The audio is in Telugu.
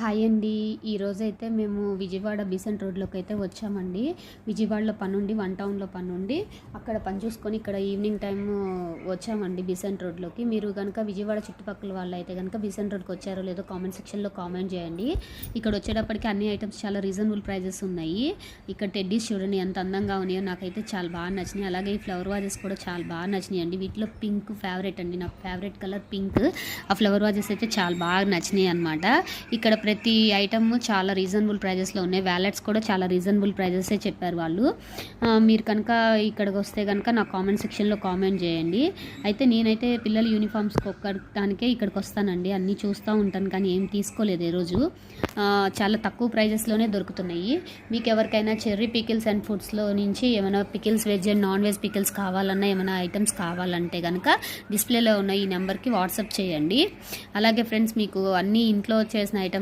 హాయ్ అండి. ఈరోజైతే మేము విజయవాడ బీసెంట్ రోడ్లోకి అయితే వచ్చామండి. విజయవాడలో పని ఉండి వన్ టౌన్లో పని ఉండి అక్కడ పని చూసుకొని ఇక్కడ ఈవినింగ్ టైం వచ్చామండి బీసెంట్ రోడ్లోకి. మీరు కనుక విజయవాడ చుట్టుపక్కల వాళ్ళు అయితే కనుక బీసెంట్ రోడ్కి వచ్చారో లేదో కామెంట్ సెక్షన్లో కామెంట్ చేయండి. ఇక్కడ వచ్చేటప్పటికి అన్ని ఐటమ్స్ చాలా రీజనబుల్ ప్రైజెస్ ఉన్నాయి. ఇక్కడ టెడ్డీస్ చూడండి ఎంత అందంగా ఉన్నాయో నాకైతే చాలా బాగా నచ్చినాయి. అలాగే ఈ ఫ్లవర్ వాజెస్ కూడా చాలా బాగా నచ్చినాయి అండి. వీటిలో పింక్ ఫేవరెట్ అండి. నా ఫేవరెట్ కలర్ పింక్. ఆ ఫ్లవర్ వాజెస్ అయితే చాలా బాగా నచ్చినాయి అనమాట ఇక్కడ ప్రతి ఐటమ్ చాలా రీజనబుల్ ప్రైజెస్లో ఉన్నాయి. వ్యాలెట్స్ కూడా చాలా రీజనబుల్ ప్రైజెసే చెప్పారు వాళ్ళు. మీరు కనుక ఇక్కడికి వస్తే కనుక నా కామెంట్ సెక్షన్లో కామెంట్ చేయండి. అయితే నేనైతే పిల్లల యూనిఫామ్స్కి ఒక్కడానికే ఇక్కడికి వస్తానండి. అన్నీ చూస్తూ ఉంటాను కానీ ఏం తీసుకోలేదు ఈరోజు చాలా తక్కువ ప్రైజెస్లోనే దొరుకుతున్నాయి. మీకు ఎవరికైనా చెర్రీ పికిల్స్ అండ్ ఫుడ్స్లో నుంచి ఏమైనా pickles veg and non veg pickles కావాలన్నా ఏమైనా ఐటమ్స్ కావాలంటే కనుక డిస్ప్లేలో ఉన్న ఈ నెంబర్కి వాట్సాప్ చేయండి. అలాగే ఫ్రెండ్స్ మీకు అన్ని ఇంట్లో చేసిన ఐటమ్స్